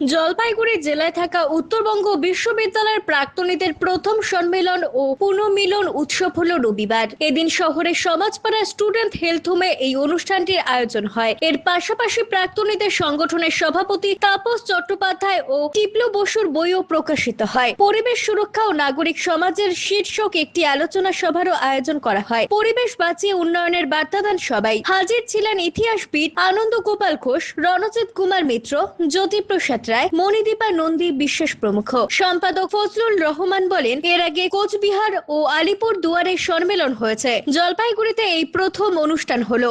জলপাইগুড়ি জেলায় থাকা উত্তরবঙ্গ বিশ্ববিদ্যালয়ের প্রাক্তনীদের প্রথম সম্মেলন ও পুনর্মিলন উৎসব হলো রবিবার। এদিন শহরের সমাজপাড়া স্টুডেন্ট হেলথ হোমে এই অনুষ্ঠানটির আয়োজন হয়। এর পাশাপাশি প্রাক্তনীদের সংগঠনের সভাপতি তাপস চট্টোপাধ্যায় ও টিপলু বসুর বইও প্রকাশিত হয়। পরিবেশ সুরক্ষা ও নাগরিক সমাজের শীর্ষক একটি আলোচনা সভারও আয়োজন করা হয়। পরিবেশ বাঁচিয়ে উন্নয়নের বার্তাদান সবাই। হাজির ছিলেন ইতিহাসবিদ আনন্দ গোপাল ঘোষ, রণজিৎ কুমার মিত্র, জ্যোতিপ্রসাদ রায়, মণিদীপা নন্দী বিশ্বাস প্রমুখ। সম্পাদক ফজলুল রহমান বলেন, এর আগে কোচবিহার ও আলিপুর দুয়ারে সম্মেলন হয়েছে। জলপাইগুড়িতে এই প্রথম অনুষ্ঠান হলো।